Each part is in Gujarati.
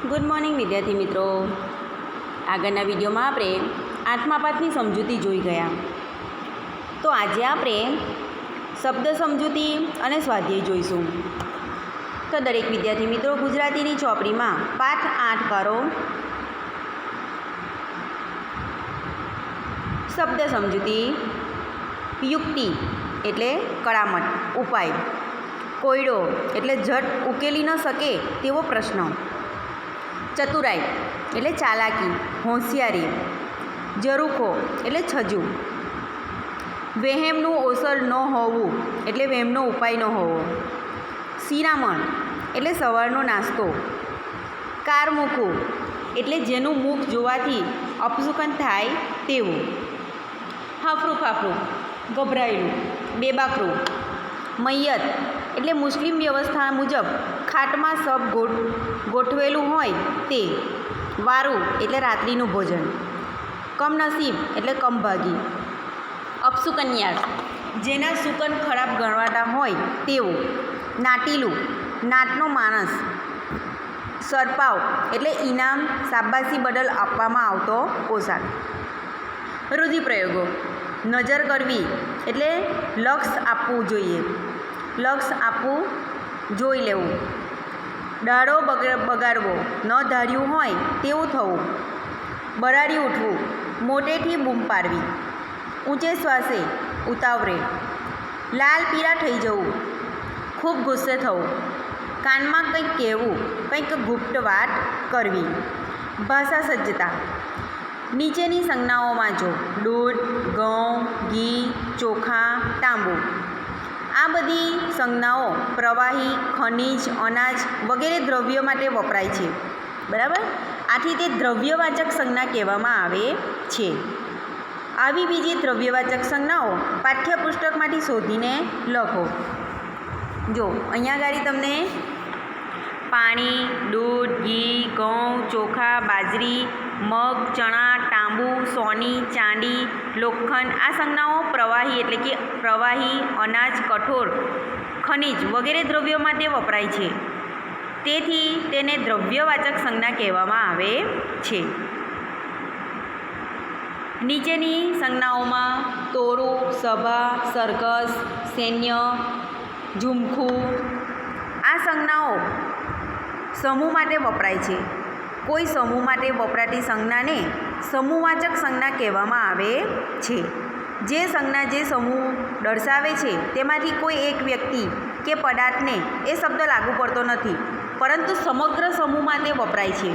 ગુડ મોર્નિંગ વિદ્યાર્થી મિત્રો. આગળના વિડીયોમાં આપણે આઠમા પાઠની સમજૂતી જોઈ ગયા. તો આજે આપણે શબ્દ સમજૂતી અને સ્વાધ્યાય જોઈશું. તો દરેક વિદ્યાર્થી મિત્રો, ગુજરાતીની ચોપડીમાં પાઠ આઠ કરો. શબ્દ સમજૂતી, યુક્તિ એટલે કળામટ ઉપાય. કોયડો એટલે ઝટ ઉકેલી ન શકે તેવો પ્રશ્ન. ચતુરાઈ, એટલે ચાલાકી, હોંશિયારી, જરૂખો, એટલે છજુ. વહેમનું ઓસર ન હોવું, એટલે વહેમનો ઉપાય ન હોવો. શિરામણ, એટલે સવારનો નાસ્તો. કારમુખું એટલે જેનું મુખ જોવાથી અપસુકન થાય તેવું. હાફરું ફાફરું, ગભરાયેલું, બેબાકરું. મૈયત એટલે મુસ્લિમ વ્યવસ્થા મુજબ ખાટમાં સબ ગોઠ ગોઠવેલું હોય તે વારું એટલે રાત્રિનું ભોજન. કમનસીબ એટલે કમભાગી. અપસુકન્યાળ જેના સુકન ખરાબ ગણવાતા હોય તેવું નાટીલું, નાટનો માણસ. સરપાવ એટલે ઇનામ શાબાશી બદલ આપવામાં આવતો પોશાક. રુધિપ્રયોગો નજર કરવી એટલે લક્ષ આપવું જોઈએ. લક્ષ આપવું જોઈ લેવું. દાડો બગ, બગાડવો. ન ધાર્યું હોય તેવું થવું. બરાડી ઉઠવું. મોટેથી બૂમ પાડવી. ઊંચે શ્વાસે ઉતાવળે. લાલ પીળા થઈ જવું. ખૂબ ગુસ્સે થવું. કાનમાં કંઈક કહેવું, કંઈક ગુપ્ત વાત કરવી. ભાષા સજ્જતા. નીચેની સંજ્ઞાઓમાં જો દૂધ, ઘઉં, ઘી, ચોખા, તાંબુ આ બધી સંજ્ઞાઓ પ્રવાહી, ખનિજ, અનાજ વગેરે દ્રવ્યો માટે વપરાય છે. બરાબર? આથી તે દ્રવ્યવાચક સંજ્ઞા કહેવામાં આવે છે. આવી બીજી દ્રવ્યવાચક સંજ્ઞાઓ પાઠ્યપુસ્તકમાંથી શોધીને લખો. જો, અહીંયા ગાડી તમને પાણી, દૂધ, ઘી, ઘઉં, ચોખા, બાજરી મગ, ચણા, તાંબુ, સોની, ચાંદી, લોખંડ, આ સંજ્ઞાઓ પ્રવાહી એટલે કે પ્રવાહી, અનાજ કઠોળ ખનિજ વગેરે દ્રવ્યો માટે વપરાય છે. તેથી તેને દ્રવ્યવાચક સંજ્ઞા કહેવામાં આવે છે. નીચેની સંજ્ઞાઓમાં તોરું, સભા, સરઘસ, સૈન્ય, ઝુમખું, આ સંજ્ઞાઓ સમૂહ માટે વપરાય છે. કોઈ સમૂહ માટે વપરાતી સંજ્ઞાને સમૂહવાચક સંજ્ઞા કહેવામાં આવે છે. જે સંજ્ઞા જે સમૂહ દર્શાવે છે, તેમાંથી કોઈ એક વ્યક્તિ કે પદાર્થને એ શબ્દ લાગુ પડતો નથી, પરંતુ સમગ્ર સમૂહ માટે વપરાય છે.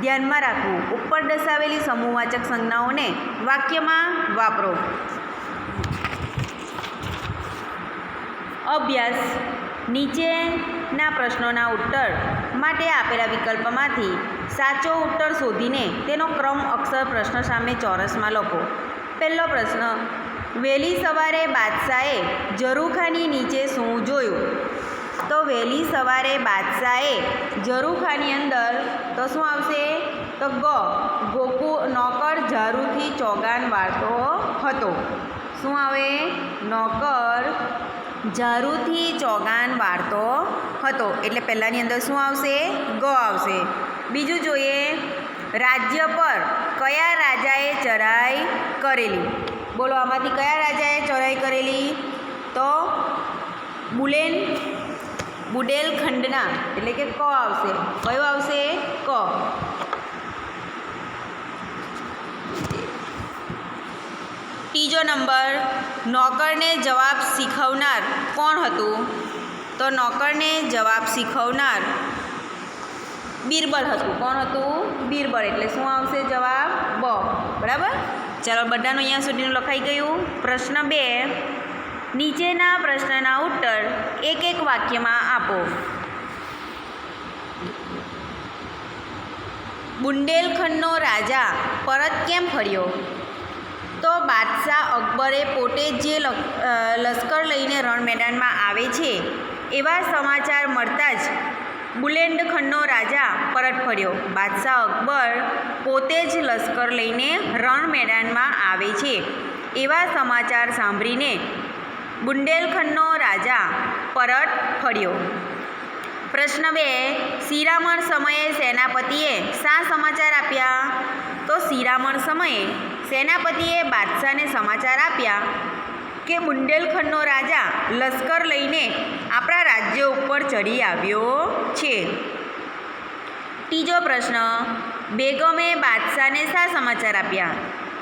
ધ્યાનમાં રાખવું, ઉપર દર્શાવેલી સમૂહવાચક સંજ્ઞાઓને વાક્યમાં વાપરો. અભ્યાસ, નીચેના પ્રશ્નોના ઉત્તર માટે આપેલા વિકલ્પમાંથી સાચો ઉત્તર શોધીને તેનો ક્રમ અક્ષર પ્રશ્ન સામે ચોરસમાં લખો. પહેલો પ્રશ્ન, વહેલી સવારે બાદશાહે ઝરૂખાની નીચે શું જોયું? તો વહેલી સવારે બાદશાહે ઝરૂખાની અંદર તો શું આવશે? તો ગ, ગોકુ નોકર ઝારૂથી ચોગાન વાળતો હતો. શું આવે? નોકર ઝારૂથી ચોગાન વાળતો હતો. એટલે પહેલાંની અંદર શું આવશે? ગ આવશે. બીજું જોઈએ, રાજ્ય પર કયા રાજાએ ચરાઈ કરેલી? બોલો, આમાંથી કયા રાજાએ ચરાઈ કરેલી? તો બુલેન, બુડેલખંડના, એટલે કે ક આવશે. કયો આવશે? ક. ત્રીજો નંબર નોકરને જવાબ શીખવનાર કોણ હતું? તો નોકરને જવાબ શીખવનાર બિરબલ હતું. કોણ હતું? બિરબલ. એટલે શું આવશે જવાબ? બ. બરાબર? ચાલો, બધાનું અહીંયા સુધીનું લખાઈ ગયું. પ્રશ્ન બે. નીચેના પ્રશ્નના ઉત્તર એક એક વાક્યમાં આપો. બુંદેલખંડનો રાજા પરત કેમ ફર્યો? તો બાદશાહ અકબરે પોતે જે લશ્કર લઈને રણ મેદાનમાં આવે છે, એવા સમાચાર મળતા જ બુલેન્ડખંડનો રાજા પરત ફર્યો. બાદશાહ અકબર પોતે જ લશ્કર લઈને રણ મેદાનમાં આવે છે, એવા સમાચાર સાંભળીને બુંદેલખંડનો રાજા પરત ફર્યો. પ્રશ્ન બે શિરામણ સમયે સેનાપતિએ શા સમાચાર આપ્યા? તો શિરામણ સમયે સેનાપતિએ બાદશાહને સમાચાર આપ્યા કે બુંદેલખંડનો રાજા લશ્કર લઈને આપણા રાજ્ય ઉપર ચડી આવ્યો છે. ત્રીજો પ્રશ્ન, બેગમે બાદશાહને શા સમાચાર આપ્યા?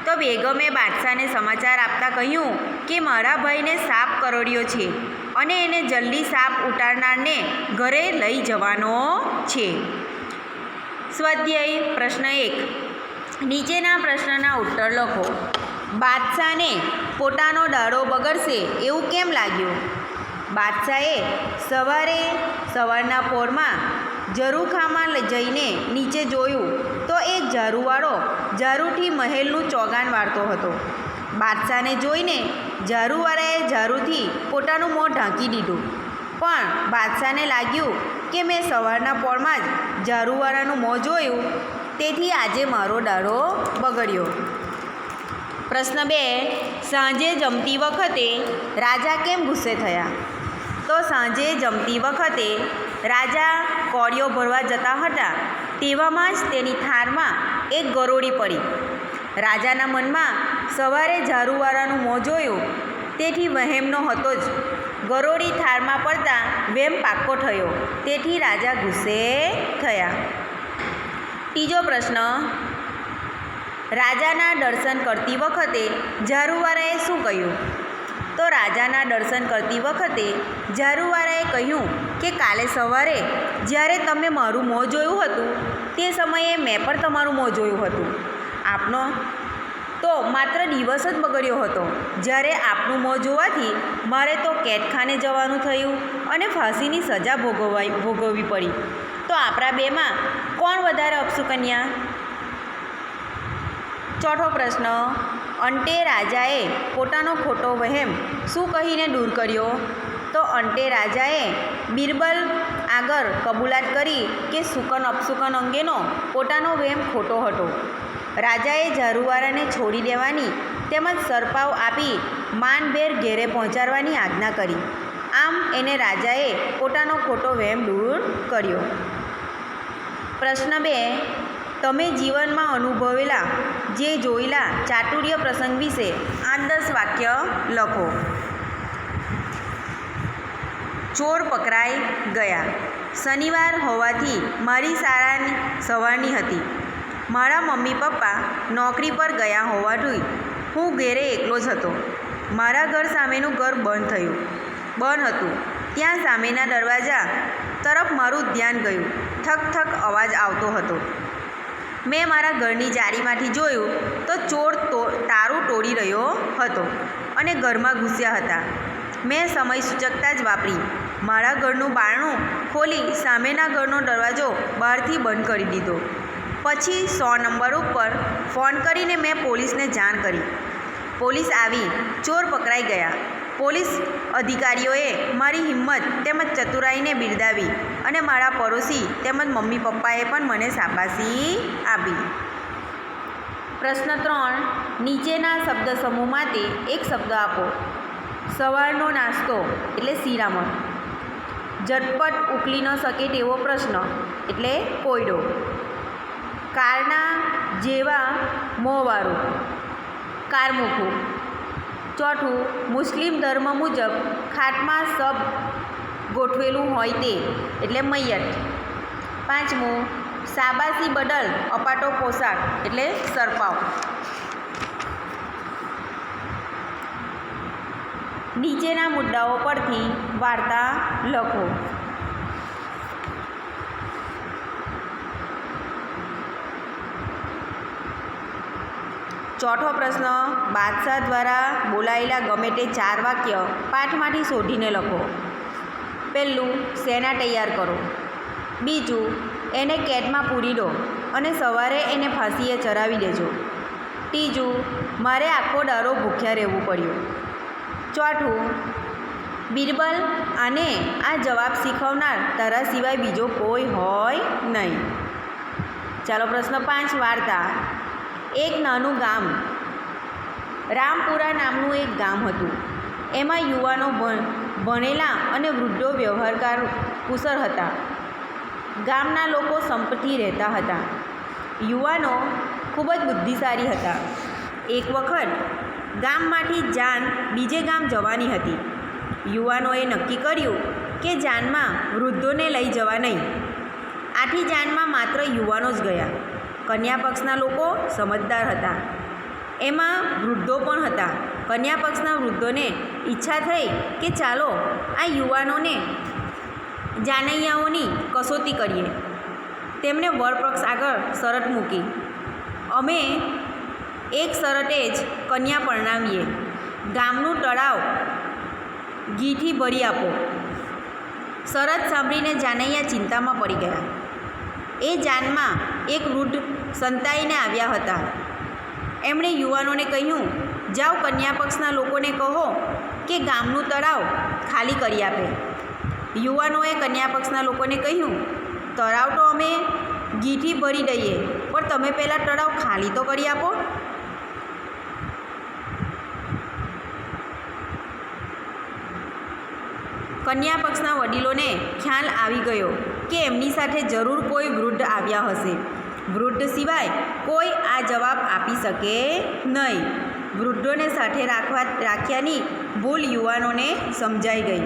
તો બેગમે બાદશાહને સમાચાર આપતા કહ્યું કે મારા ભાઈને સાપ કરોડ્યો છે અને એને જલ્દી સાપ ઉતારનારને ઘરે લઈ જવાનો છે. સ્વાધ્યાય પ્રશ્ન એક નીચેના પ્રશ્નના ઉત્તર લખો. બાદશાહને પોતાનો દાડો બગડશે એવું કેમ લાગ્યું? બાદશાહે સવારે સવારના પોરમાં ઝરૂખામાં જઈને નીચે જોયું તો એક ઝારુવાળો ઝારુથી મહેલનું ચોગાન વાળતો હતો. બાદશાહને જોઈને ઝારુવાળાએ ઝારુથી પોતાનું મોં ઢાંકી દીધું. પણ બાદશાહને લાગ્યું કે મેં સવારના પોરમાં જ ઝારુવાળાનું મોં જોયું. તેથી આજે મારો દાડો બગડ્યો. પ્રશ્ન બે, સાંજે જમતી વખતે રાજા કેમ ગુસ્સે થયા? તો સાંજે જમતી વખતે રાજા કોળીઓ ભરવા જતા હતા, તેવામાં જ તેની થારમાં એક ગરોળી પડી. રાજાના મનમાં સવારે ઝારુવાળાનું મોં જોયું, તેથી વહેમનો હતો જ. ગરોળી થારમાં પડતા વેમ પાક્કો થયો, તેથી રાજા ગુસ્સે થયા. ત્રીજો પ્રશ્ન, રાજાના દર્શન કરતી વખતે ઝારુવાળાએ શું કહ્યું? તો રાજાના દર્શન કરતી વખતે ઝારુવાળાએ કહ્યું કે કાલે સવારે જ્યારે તમે મારું મોં જોયું હતું, તે સમયે મેં પણ તમારું મોં જોયું હતું. આપનો? તો માત્ર દિવસ જ બગડ્યો હતો. જ્યારે આપનું મોં જોવાથી મારે તો કેદખાને જવાનું થયું અને ફાંસીની સજા ભોગવવા ભોગવવી પડી. તો આપણા બેમાં કોણ વધારે અપસુકન્યા ચોથો પ્રશ્ન, અંતે રાજાએ પોતાનો ખોટો વહેમ શું કહીને દૂર કર્યો? તો અંતે રાજાએ બિરબલ આગળ કબૂલાત કરી કે સુકન અપસુકન અંગેનો પોતાનો વહેમ ખોટો હતો. રાજાએ ઝારુવાળાને છોડી દેવાની તેમજ સરપાવ આપી માનભેર ઘેરે પહોંચાડવાની આજ્ઞા કરી. આમ એને રાજાએ પોતાનો ખોટો વહેમ દૂર કર્યો. પ્રશ્ન બે. તમે જીવનમાં અનુભવેલા જે જોયેલા ચાતુર્ય પ્રસંગ વિશે આઠ દસ વાક્ય લખો. ચોર પકડાઈ ગયા. શનિવાર હોવાથી મારી શાળાની સવારની હતી. મારા મમ્મી પપ્પા નોકરી પર ગયા હોવાથી હું ઘેરે એકલો જ હતો. મારા ઘર સામેનું ઘર બંધ થયું. બંધ હતું. ત્યાં સામેના દરવાજા તરફ મારું ધ્યાન ગયું. થક થક અવાજ આવતો હતો. મેં મારા ઘરની જાળીમાંથી જોયું તો ચોર તો તારું તોડી રહ્યો હતો અને ઘરમાં ઘૂસ્યા હતા. મેં સમય સૂચકતા જ વાપરી. મારા ઘરનું બારણું ખોલી સામેના ઘરનો દરવાજો બહારથી બંધ કરી દીધો. પછી સો નંબર ઉપર ફોન કરીને મેં પોલીસને જાણ કરી. પોલીસ આવી, ચોર પકડાઈ ગયા. પોલીસ અધિકારીઓએ મારી હિંમત તેમજ ચતુરાઈને બિરદાવી અને મારા પડોશી તેમજ મમ્મી પપ્પાએ પણ મને શાબાશી આપી. પ્રશ્ન ત્રણ, નીચેના શબ્દ સમૂહમાંથી એક શબ્દ આપો. સવારનો નાસ્તો એટલે શિરામણ. ઝટપટ ઉકલી ન શકે તેવો પ્રશ્ન એટલે કોયડો. કારના જેવા મોંવાળું કારમુખું. ચોથું, મુસ્લિમ ધર્મ મુજબ ખાટમાં સબ ગોઠવેલું હોય તે, એટલે મૈયત. પાંચમું, શાબાશી બદલ અપાટો પોશાક, એટલે સરપાવ. નીચેના મુદ્દાઓ પરથી વાર્તા લખો. ચોથો પ્રશ્ન, બાદશાહ દ્વારા બોલાયેલા ગમે તે ચાર વાક્ય પાઠમાંથી શોધીને લખો. પહેલું સેના તૈયાર કરો? બીજું, એને કેટમાં પૂરી દો અને સવારે એને ફાંસીએ ચરાવી દેજો. ત્રીજું, મારે આખો દારો ભૂખ્યા રહેવું પડ્યું. ચોથું, બિરબલ આને આ જવાબ શીખવનાર તારા સિવાય બીજો કોઈ હોય નહીં. ચાલો પ્રશ્ન પાંચ, વાર્તા. એક નાનું ગામ. રામપુરા નામનું એક ગામ હતું. એમાં યુવાનો ભણેલા અને વૃદ્ધો વ્યવહારકાર કુશળ હતા. ગામના લોકો સંપથી રહેતા હતા. યુવાનો ખૂબ જ બુદ્ધિશાળી હતા. એક વખત ગામમાંથી જાન બીજે ગામ જવાની હતી. યુવાનોએ નક્કી કર્યું કે જાનમાં વૃદ્ધોને લઈ જવા નહીં. આથી જાનમાં માત્ર યુવાનો જ ગયા. કન્યા પક્ષના લોકો સમજદાર હતા. એમાં વૃદ્ધો પણ હતા. કન્યા પક્ષના વૃદ્ધોને ઈચ્છા થઈ કે ચાલો આ યુવાનોને જાનૈયાઓની કસોટી કરીએ. તેમણે વરપક્ષ આગળ શરત મૂકી. અમે એક શરતે જ કન્યા પરણાવીએ. ગામનું તળાવ ઘીથી ભરી આપો. શરત સાંભળીને જાનૈયા ચિંતામાં પડી ગયા. એ જાનમાં એક વૃદ્ધ સંતાઈને આવ્યા હતા. એમણે યુવાનોને કહ્યું, જાઓ કન્યા પક્ષના લોકોને કહો કે ગામનું તળાવ ખાલી કરી આપે. યુવાનોએ કન્યા પક્ષના લોકોને કહ્યું, તળાવ તો અમે ગીઠી ભરી દઈએ, પણ તમે પહેલાં તળાવ ખાલી તો કરી આપો. કન્યા પક્ષના વડીલોને ખ્યાલ આવી ગયો કે એમની સાથે જરૂર કોઈ વૃદ્ધ આવ્યા હશે. વૃદ્ધ સિવાય કોઈ આ જવાબ આપી શકે નહીં. વૃદ્ધોને સાથે રાખવા રાખ્યાની ભૂલ યુવાનોને સમજાઈ ગઈ.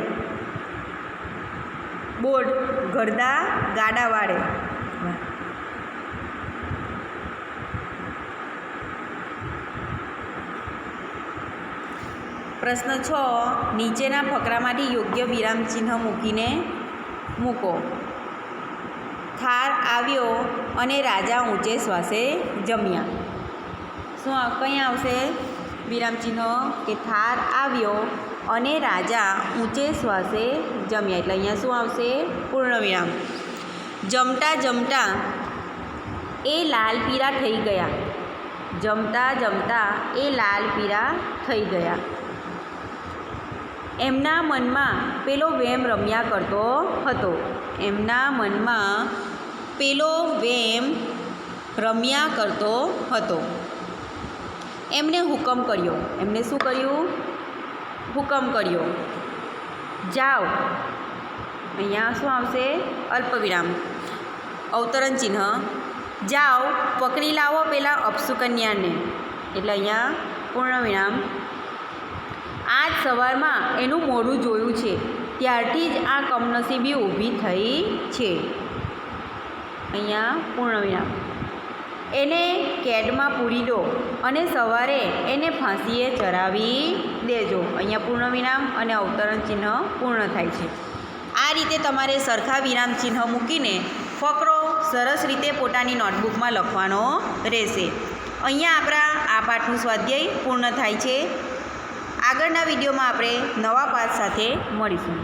બોર્ડ, ગરદા, ગાડા વાળે પ્રશ્ન છ, નીચેના ફકરામાંથી યોગ્ય વિરામચિહ્ન મૂકીને મૂકો. થાર આવ્યો અને રાજા ઊંચે શ્વાસે જમ્યા. શું કંઈ આવશે? વિરામ ચિહ્ન કે થાર આવ્યો અને રાજા ઊંચે શ્વાસે જમ્યા. એટલે અહીંયા શું આવશે? પૂર્ણ વિરામ. જમતા જમતા એ લાલ પીરા થઈ ગયા. જમતા જમતા એ લાલ પીરા થઈ ગયા. એમના મનમાં પેલો વેમ રમ્યા કરતો હતો. એમના મનમાં પેલો વેમ રમ્યા કરતો હતો. એમને હુકમ કર્યો. એમને શું કર્યું? હુકમ કર્યો. જાઓ. અહીંયા શું આવશે? અલ્પવિરામ. અવતરણ ચિહ્ન. જાઓ, પકડી લાવો પેલા અપસુકન્યાને. એટલે અહીંયા પૂર્ણ વિરામ આજ સવારમાં એનું મોઢું જોયું છે. ત્યારથી જ આ કમનસીબી ઊભી થઈ છે. અહીંયા પૂર્ણ વિરામ એને કેદમાં પૂરી દો અને સવારે એને ફાંસીએ ચરાવી દેજો. અહીંયા પૂર્ણ વિરામ અને અવતરણ ચિહ્ન પૂર્ણ થાય છે. આ રીતે તમારે સરખા વિરામ ચિહ્ન મૂકીને ફકરો સરસ રીતે પોતાની નોટબુકમાં લખવાનો રહેશે. અહીંયા આપણા આ પાઠનું સ્વાધ્યાય પૂર્ણ થાય છે. આગળના વિડીયોમાં આપણે નવા પાઠ સાથે મળીશું.